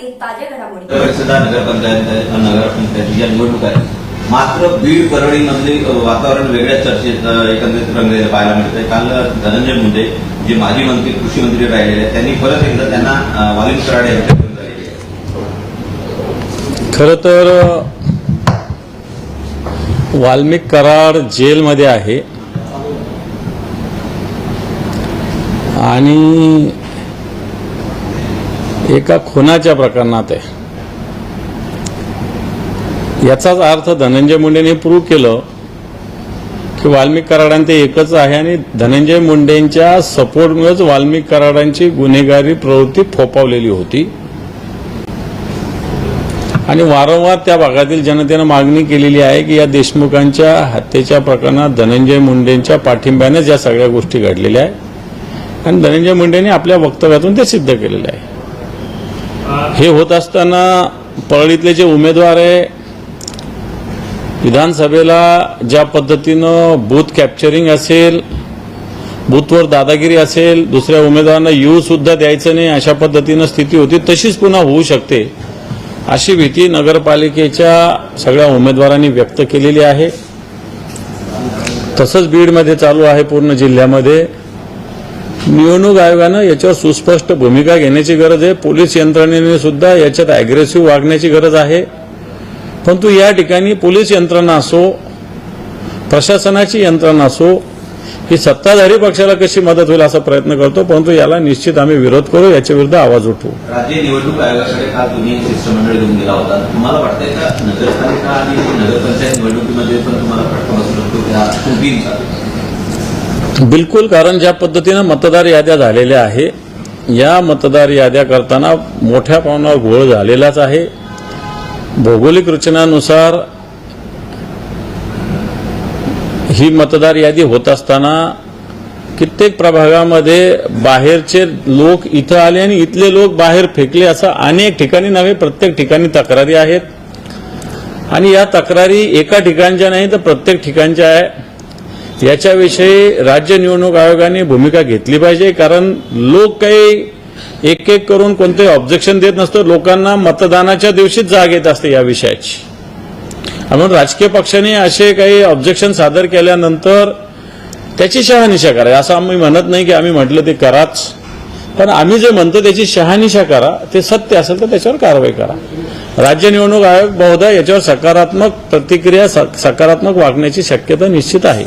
दिवसभरातील ताज्या घडामोडी. परिषदा नगरपंचायत नगरपंचायतीच्या निवडणूक आहेत मात्र बीड परळीमधले वातावरण वेगळ्या चर्चेत एकंदरीत रंगलेलं पाहायला मिळतंय. काल धनंजय मुंडे जे माजी मंत्री कृषी मंत्री राहिलेले आहेत त्यांनी परत एकदा त्यांना अ, वालिद कराड आहे खरं तर वाल्मिक कराड जेलमध्ये आहे. आणि एका खुनाच्या प्रकरणात आहे. याचाच अर्थ धनंजय मुंडेने प्रूव्ह केलं की वाल्मिक कराडांत ते एकच आहे आणि धनंजय मुंडेंच्या सपोर्टमुळेच वाल्मिक कराडांची गुन्हेगारी प्रवृत्ती फोपावलेली होती. आणि वारंवार त्या भागातील जनतेनं मागणी केलेली आहे की या देशमुखांच्या हत्येच्या प्रकरणात धनंजय मुंडेंच्या पाठिंब्यानेच या सगळ्या गोष्टी घडलेल्या आहेत. आणि धनंजय मुंडेंनी आपल्या वक्तव्यातून ते सिद्ध केलेलं आहे. हे होत असताना परळीतले जे उमेदवार आहे विधानसभेला ज्या पद्धतीनं बूथ कॅप्चरिंग असेल बूथवर दादागिरी असेल दुसऱ्या उमेदवारांना येऊ सुद्धा द्यायचं नाही अशा पद्धतीनं स्थिती होती तशीच पुन्हा होऊ शकते अशी भीती नगरपालिकेच्या सगळ्या उमेदवारांनी व्यक्त केलेली आहे. तसंच बीडमध्ये चालू आहे पूर्ण जिल्ह्यामध्ये. निवडणूक आयोगानं याच्यावर सुस्पष्ट भूमिका घेण्याची गरज आहे. पोलीस यंत्रणेने सुद्धा याच्यात अग्रेसिव्ह वागण्याची गरज आहे. परंतु या ठिकाणी पोलीस यंत्रणा असो प्रशासनाची यंत्रणा असो ही सत्ताधारी पक्षाला कशी मदत होईल असा प्रयत्न करतो परंतु याला निश्चित आम्ही विरोध करू याच्या विरुद्ध आवाज उठवू. राज्य निवडणूक आयोगाकडे काल तुम्ही शिष्टमंडळ घेऊन गेला होता. तुम्हाला वाटतंय का नगरपालिका आणि नगरपंचायत निवडणुकीमध्ये पण तुम्हाला फटका बसू शकतो? त्या त्रुटींचा बिलकुल कारण ज्या पद्धतीनं मतदार याद्या झालेल्या आहे या मतदार याद्या करताना मोठ्या प्रमाणावर घोळ झालेलाच आहे. भौगोलिक रचनानुसार ही मतदार यादी होत असताना कित्येक प्रभागामध्ये बाहेरचे लोक इथं आले आणि इथले लोक बाहेर फेकले असं अनेक ठिकाणी नव्हे प्रत्येक ठिकाणी तक्रारी आहेत. आणि या तक्रारी एका ठिकाणच्या नाही तर प्रत्येक ठिकाणच्या आहे. याच्याविषयी राज्य निवडणूक आयोगाने भूमिका घेतली पाहिजे कारण लोक काही एक एक करून कोणते ऑब्जेक्शन देत नसतं. लोकांना मतदानाच्या दिवशीच जाग येत असते या विषयाची. म्हणून राजकीय पक्षांनी असे काही ऑब्जेक्शन सादर केल्यानंतर त्याची शहानिशा करा. असं आम्ही म्हणत नाही की आम्ही म्हटलं ते कराच. पण आम्ही जे म्हणतो त्याची शहानिशा करा. ते सत्य असेल तर त्याच्यावर कारवाई करा. राज्य निवडणूक आयोग बहुधा याच्यावर सकारात्मक प्रतिक्रिया सकारात्मक वागण्याची शक्यता निश्चित आहे.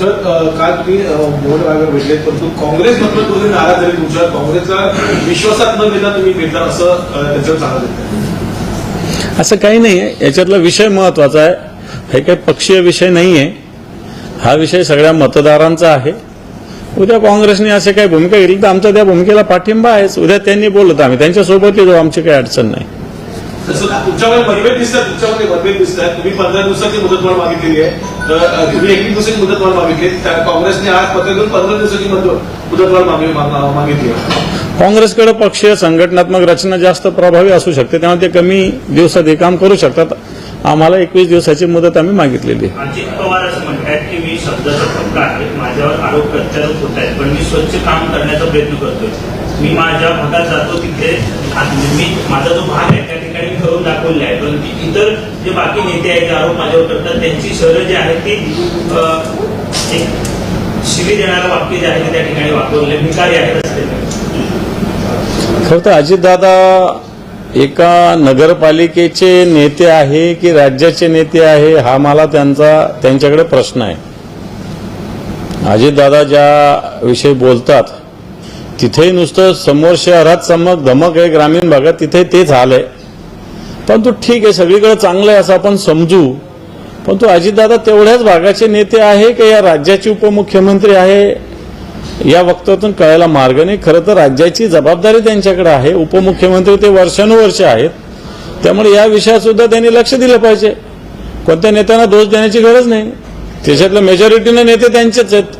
सर काल तुम्ही मोहन आयोग भेटले परंतु काँग्रेस मधून तुम्ही नाराज झाले तुमच्या काँग्रेसचा विश्वासात न घेता तुम्ही भेटला असं त्याच्यावर सांगत होते असं काही नाही आहे. याच्यातला विषय महत्त्वाचा आहे. हे काही पक्षीय विषय नाही आहे. हा विषय सगळ्या मतदारांचा आहे. उद्या काँग्रेसने असे काही भूमिका घेतली तर आमचा त्या भूमिकेला पाठिंबा आहेच. उद्या त्यांनी बोलत आम्ही. त्यांच्यासोबत येतो आमची काही अडचण नाही. तसं तुमच्यामध्ये मतभेद दिसतात तुमच्यामध्ये मतभेद दिसतात. तुम्ही पंधरा दिवसाची मुदतवाढ मागितलेली आहे. तर तुम्ही एकवीस दिवसाची मुदतवाढ मागितली त्या काँग्रेसने आज पत्र देऊन पंधरा दिवसाची मुदत- मुदतवाढ मागितली आहे. काँग्रेसकडे पक्षीय संघटनात्मक रचना जास्त प्रभावी असू शकते त्यामुळे ते कमी दिवसात हे काम करू शकतात. आम्हाला एकवीस दिवसाची मुदत आम्ही मागितलेली पवार असं म्हणतात की मी शब्दाचा फटका आहे माझ्यावर आरोप प्रत्यारोप होत आहेत पण मी स्वच्छ काम करण्याचा प्रयत्न करतोय. मी माझ्या भागात जातो तिथे. मी माझा जो भाग आहे त्या ठिकाणी मी करून दाखवले आहे. परंतु इतर जे बाकी नेते आहेत जे आरोप माझ्यावर करतात त्यांची शहरं जी आहेत ती अ, एक शिवी देणारं वाक्य जे आहे ते त्या ठिकाणी वापरले. भिकारी आहेत असं खरं तर अजितदादा एका नगरपालिकेचे नेते आहे की राज्याचे नेते आहे हा मला त्यांचा त्यांच्याकडे प्रश्न आहे. अजितदादा ज्या विषयी बोलतात तिथेही नुसतं समोर शहरात समक धमक आहे ग्रामीण भागात तिथे तेच हाल आहे परंतु ठीक आहे सगळीकडे चांगलं आहे असं आपण समजू. परंतु अजितदादा तेवढ्याच भागाचे नेते आहे की या राज्याचे उपमुख्यमंत्री आहे? या वक्तव्यातून कळायला मार्ग नाही. खरं तर राज्याची जबाबदारी त्यांच्याकडे आहे. उपमुख्यमंत्री ते वर्षानुवर्ष आहेत. त्यामुळे या विषयात सुद्धा त्यांनी लक्ष दिलं पाहिजे. कोणत्या नेत्यांना दोष देण्याची गरज नाही. त्याच्यातलं मेजॉरिटीने नेते त्यांचेच आहेत.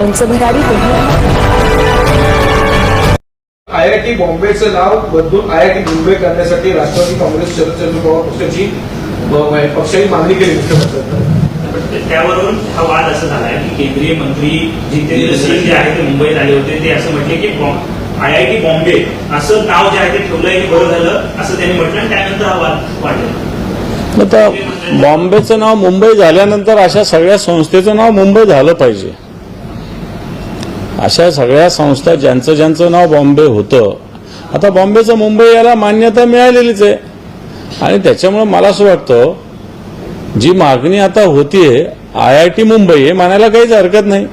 उंच भरारी तुम्ही आय आय टी बॉम्बेचं नाव बदलून आय आय टी मुंबई करण्यासाठी राष्ट्रवादी काँग्रेस शरदचंद्र पवार पक्षाची पक्षाची मागणी केली. त्यावरून हा वाद असा झाला की केंद्रीय मंत्री जितेंद्र सिंग जे आहे ते मुंबईत आले होते. ते असं म्हटले की आय आय टी बॉम्बे असं नाव जे आहे ते ठेवलंय हे बरं झालं असं त्यांनी म्हटलं आणि त्यानंतर हा वाद वाढला. आता बॉम्बेचं नाव मुंबई झाल्यानंतर अशा सगळ्या संस्थेचं नाव मुंबई झालं पाहिजे. अशा सगळ्या संस्था ज्यांचं ज्यांचं नाव बॉम्बे होतं. आता बॉम्बेचं मुंबई याला मान्यता मिळालेलीच आहे. आणि त्याच्यामुळे मला असं वाटतं जी मागणी आता होतीये आय आय टी मुंबई हे मानायला काहीच हरकत नाही.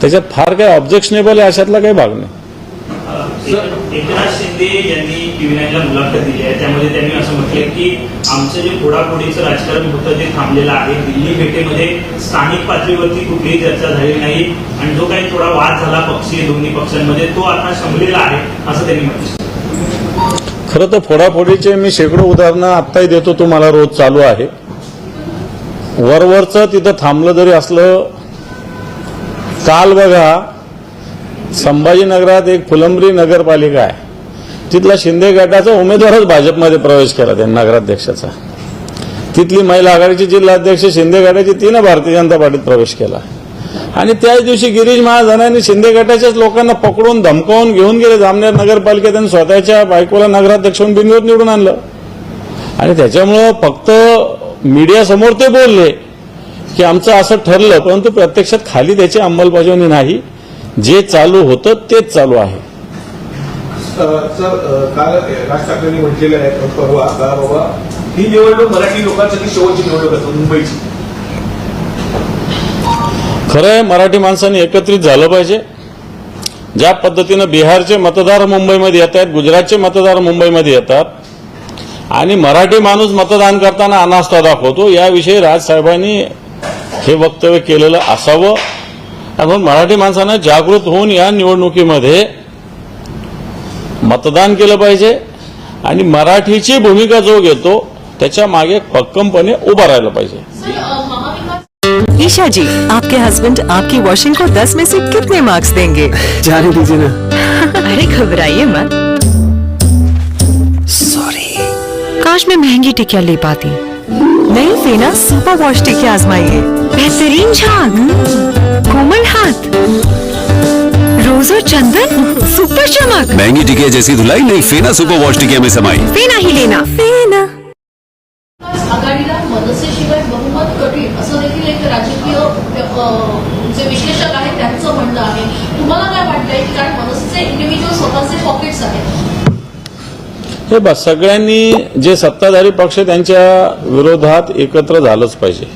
त्याच्यात फार काही ऑब्जेक्शनेबल आहे अशातला काही भाग नाही. एक- टीव्ही नाईनला मुलाखत दिली आहे. त्यामध्ये त्यांनी असं म्हटलं की आमचं जे फोडाफोडीचं राजकारण होतं ते थांबलेलं आहे दिल्ली भेटेमध्ये स्थानिक पातळीवरती कुठलीही चर्चा झाली नाही. आणि जो काही थोडा वाद झाला पक्षीय दोन्ही पक्षांमध्ये तो आता शमलेला आहे असं त्यांनी म्हटलं खरं तर फोडाफोडीचे मी शेकडो उदाहरणं आत्ताही देतो तुम्हाला रोज चालू आहे. वरवरचं तिथं थांबलं जरी असलं काल बघा संभाजीनगरात एक फुलंबरी नगरपालिका आहे. तिथला शिंदे गटाचा उमेदवारच भाजपमध्ये प्रवेश केला त्यांनी नगराध्यक्षाचा. तिथली महिला आघाडीची जिल्हाध्यक्ष शिंदे गटाची तिनं भारतीय जनता पार्टीत प्रवेश केला. आणि त्याच दिवशी गिरीश महाजनांनी शिंदे गटाच्याच लोकांना पकडून धमकावून घेऊन गेले. जामनेर नगरपालिकेत आणि स्वतःच्या बायकोला नगराध्यक्ष म्हणून बिनविरोध निवडून आणलं. आणि त्याच्यामुळं फक्त मीडियासमोर ते बोलले की आमचं असं ठरलं परंतु प्रत्यक्षात खाली त्याची अंमलबजावणी नाही. जे चालू होतं तेच चालू आहे. सर काल राज ठाकरेंनी म्हटलेलं आहे परवा का बाबा. ही निवडणूक मराठी लोकांसाठी शेवटची निवडणूक असतो मुंबईची. खरं आहे मराठी माणसांनी एकत्रित झालं पाहिजे. ज्या पद्धतीनं बिहारचे मतदार मुंबईमध्ये येत आहेत गुजरातचे मतदार मुंबईमध्ये येतात आणि मराठी माणूस मतदान करताना अनास्था दाखवतो याविषयी राजसाहेबांनी हे वक्तव्य केलेलं असावं. म्हणून मराठी माणसानं जागृत होऊन या निवडणुकीमध्ये मतदान केलं पाहिजे आणि मराठीची भूमिका जो घेतो त्याच्यामागे भक्कमपणे उभा राहिलं पाहिजे. ईशा जी आपके हस्बैंड आपकी वॉशिंग को 10 में से कितने मार्क्स देंगे? जाने दीजिए ना। अरे घबराइए मत। सॉरी काश मैं महंगी टिकिया ले पाती। नई फेना सुपर वॉश टिकिया आजमाइए। बेहतरीन झाग। कोमल हाथ। रोज और चंदन सुपर चमक। महंगी टिकिया जैसी धुलाई नहीं फेना सुपर वॉश टिकिया में समाई। फेना ही लेना। फेना आघाडीला मनसेशिवाय बहुमत कठीण असं देखील एक राजकीय जे विश्लेषक आहेत त्यांचं म्हणणं आहे. तुम्हाला काय वाटतंय की कारण मनसेचे इंडिव्हिज्युअल स्वतःचे पॉकेट्स आहेत? हे बस सगळ्यांनी जे सत्ताधारी पक्ष त्यांच्या विरोधात एकत्र झालंच पाहिजे.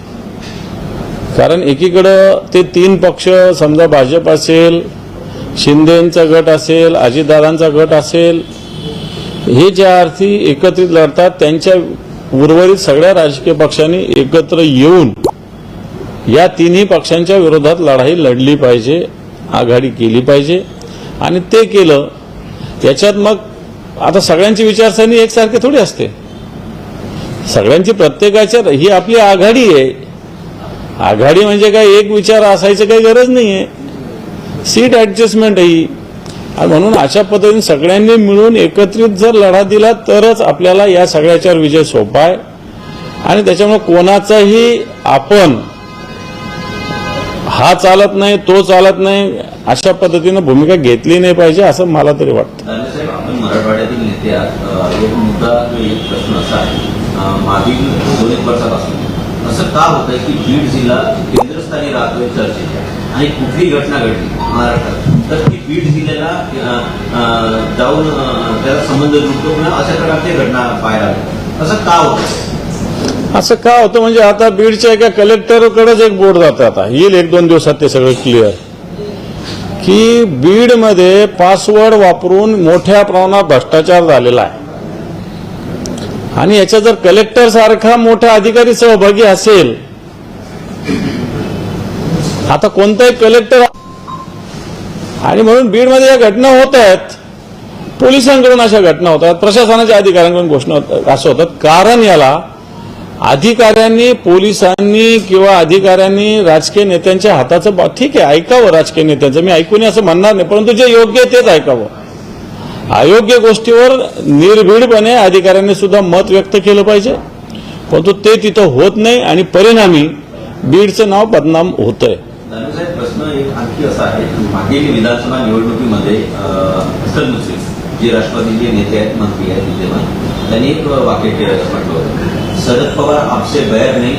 कारण एकीकडं ते तीन पक्ष समजा भाजप असेल शिंदेचा गट असेल अजितदादांचा गट असेल हे ज्या अर्थी एकत्रित लढतात त्यांच्या उर्वरित सगळ्या राजकीय पक्षांनी एकत्र येऊन या तिन्ही पक्षांच्या विरोधात लढाई लढली पाहिजे आघाडी केली पाहिजे. आणि ते केलं त्याच्यात मग आता सगळ्यांची विचारसरणी एकसारखी थोडी असते. सगळ्यांची प्रत्येकाच्या ही आपली आघाडी आहे. आघाडी म्हणजे काय एक विचार असायचं काही गरज नाही आहे सीट ॲडजस्टमेंट आहे ही म्हणून अशा पद्धतीने सगळ्यांनी मिळून एकत्रित जर लढा दिला तरच आपल्याला या सगळ्याच्यावर विजय सोपा आहे. आणि त्याच्यामुळे कोणाचाही आपण हा चालत नाही तो चालत नाही अशा पद्धतीनं भूमिका घेतली नाही पाहिजे असं मला तरी वाटतं. मराठवाड्यातील नेते एक मुद्दा एक प्रश्न असा आहे. मागील दोन एक वर्षापासून. असं का होतंय की बीड जिल्हा केंद्रस्थानी राहतोय चर्चेच्या आणि कुठली घटना घडली महाराष्ट्रात. तर ती बीड जिल्ह्याला जाऊन त्याला संबंध जुळतो किंवा अशा प्रकारची घटना बाहेर आल्या असं का होतं? असं का होतं म्हणजे आता बीडच्या एका कलेक्टरकडेच एक बोर्ड जातं आता. येईल एक दोन दिवसात ते सगळं क्लिअर की बीडमध्ये पासवर्ड वापरून मोठ्या प्रमाणात भ्रष्टाचार झालेला आहे. आणि याच्या जर कलेक्टर सारखा मोठा अधिकारी सहभागी असेल आता कोणताही कलेक्टर आणि म्हणून बीडमध्ये या घटना होत आहेत. पोलिसांकडून अशा घटना होतात प्रशासनाच्या अधिकाऱ्यांकडून घोषणा असं होतात कारण याला अधिकाऱ्यांनी पोलिसांनी किंवा अधिकाऱ्यांनी राजकीय नेत्यांच्या हाताचं बा- ठीक आहे ऐकावं राजकीय नेत्यांचं. मी ऐकून असं म्हणणार नाही परंतु जे योग्य आहे तेच ऐकावं. अयोग्य गोष्टीवर निर्भीडपणे अधिकाऱ्यांनी सुद्धा मत व्यक्त केलं पाहिजे. परंतु ते तिथं होत नाही आणि परिणामी बीडचं नाव बदनाम होतंय. दानवेसाहेब प्रश्न एक आणखी असा आहे मागील विधानसभा निवडणुकीमध्ये हसन मुश्रीफ जे राष्ट्रवादीचे नेते आहेत मंत्री आहेत विद्यमान त्यांनी एक वाक्य के- म्हटलं होतं. शरद पवार आपसे बैर नाही.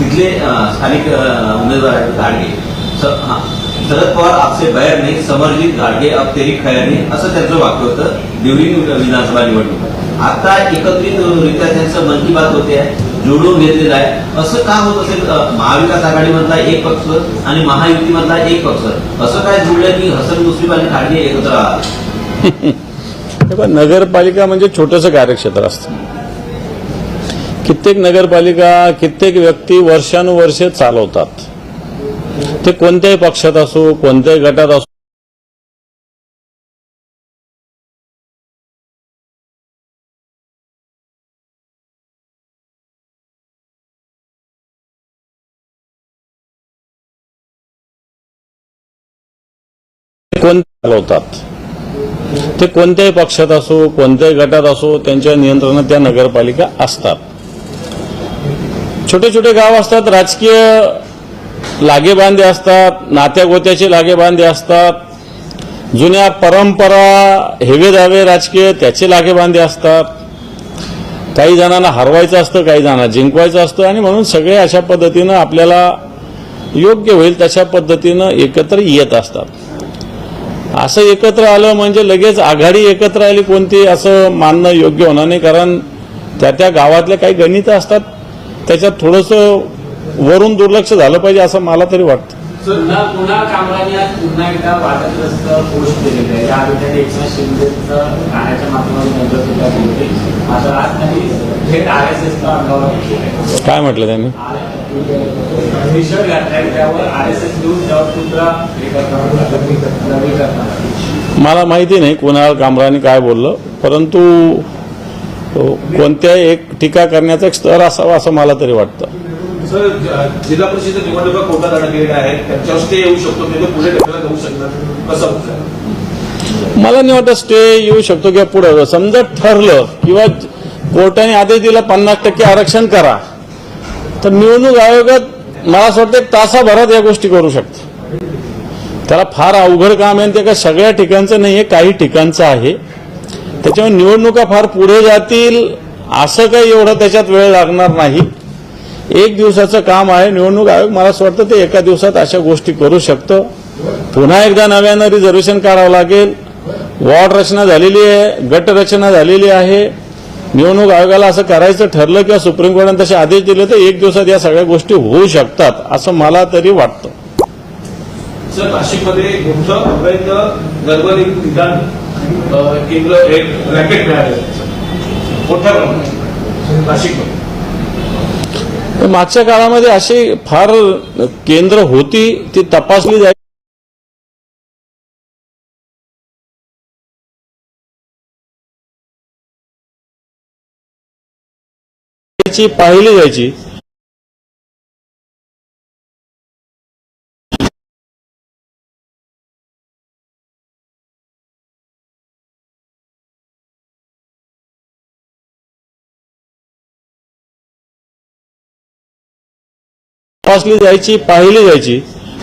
तिथले स्थानिक उमेदवार आहेत घाडगे स- हा. शरद पवार आपसे बाहेर नाही समरजित घाडगे अब तेरी खैर नाही असं त्यांचं वाक्य होतं ड्युरिंग विधानसभा निवडणूक. आता एकत्रितरित्या त्यांचं मन की बात होते आहे जोडून घेतलेलं आहे. असं का होत असेल? महाविकास आघाडीमधला एक पक्ष आणि महायुतीमधला एक पक्ष. असं काय जुळलं की हसन मुस्लिम आणि घाडगे एकत्र आले? नगरपालिका म्हणजे छोटंसं कार्यक्षेत्र असतं. कित्येक नगरपालिका कित्येक व्यक्ती वर्षानुवर्षे चालवतात. ते कोणत्याही पक्षात असो कोणत्याही गटात असो. कोण चालवतात. ते कोणत्याही पक्षात असो कोणत्याही गटात असो त्यांच्या नियंत्रणात त्या नगरपालिका असतात. छोटे छोटे गाव असतात राजकीय लागेबांधे असतात नात्यागोत्याचे लागेबांधे असतात जुन्या परंपरा हेवे दावे राजकीय त्याचे लागेबांधे असतात. काही जणांना हरवायचं असतं काही जणांना जिंकवायचं असतं आणि म्हणून सगळे अशा पद्धतीनं आपल्याला योग्य होईल तशा पद्धतीनं एकत्र येत असतात. असं एकत्र आलं म्हणजे लगेच आघाडी एकत्र आली कोणती असं मानणं योग्य होणार नाही कारण त्या त्या गावातले काही गणितं असतात त्याच्यात थोडंसं वरून दुर्लक्ष झालं पाहिजे असं मला तरी वाटतं. काय म्हटलं त्यांनी? मला माहिती नाही कुणाल कामराने काय बोललं परंतु कोणत्याही एक टीका करण्याचा एक स्तर असावा असं मला तरी वाटतं. सर जिल्हा परिषद निवडणुका कोर्टात आणलेल्या आहेत. त्यांच्यावर स्टे येऊ शकतो. ते पुढे ढकलला जाऊ शकणार कसं मला नाही वाटत स्टे येऊ शकतो किंवा पुढे. समजा ठरलं किंवा कोर्टाने आदेश दिला पन्नास टक्के आरक्षण करा. तर निवडणूक आयोगात मला असं वाटतं एक तासाभरात या गोष्टी करू शकतात त्याला फार अवघड काम आहे आणि ते का सगळ्या ठिकाणचं नाही आहे काही ठिकाणचं आहे. त्याच्यामुळे निवडणुका फार पुढे जातील असं काही एवढं त्याच्यात वेळ लागणार नाही. एक दिवसाचं काम आहे निवडणूक आयोग मला असं वाटतं ते एका दिवसात अशा गोष्टी करू शकतं. पुन्हा एकदा नव्यानं रिझर्वेशन करावं लागेल. वॉर्ड रचना झालेली आहे गट रचना झालेली आहे. निवडणूक आयोगाला असं करायचं ठरलं किंवा सुप्रीम कोर्टाने तसे आदेश दिले तर एक दिवसात या सगळ्या गोष्टी होऊ शकतात असं मला तरी वाटतं. सर नाशिकमध्ये केंद्र एक रॅकेट मिळालं मोठ्या प्रमाणात. नाशिकमध्ये. मागच्या काळामध्ये अशी फार केंद्र होती ती तपासली जायची. पाहिली जायची. तपासली जायची पाहिली जायची.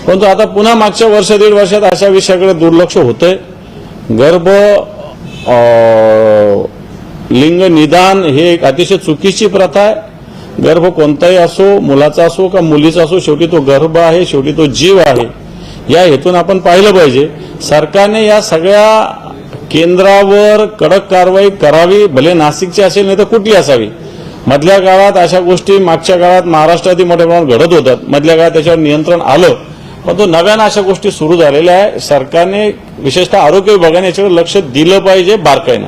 परंतु आता पुन्हा मागच्या वर्ष दीड वर्षात अशा विषयाकडे दुर्लक्ष होतंय. गर्भ लिंग निदान हे एक अतिशय चुकीची प्रथा आहे. गर्भ कोणताही असो मुलाचा असो का मुलीचा असो शेवटी तो गर्भ आहे शेवटी तो जीव आहे. या हेतून आपण पाहिलं पाहिजे. सरकारने या सगळ्या केंद्रावर कडक कारवाई करावी भले नाशिकची असेल नाही तर कुठली असावी. मधल्या काळात अशा गोष्टी मागच्या काळात महाराष्ट्रातही मोठ्या प्रमाणात घडत होतात मधल्या काळात त्याच्यावर नियंत्रण आलं. पण तो नव्यानं अशा गोष्टी सुरू झालेल्या आहे. सरकारने विशेषतः आरोग्य विभागाने याच्यावर लक्ष दिलं पाहिजे बारकाईनं.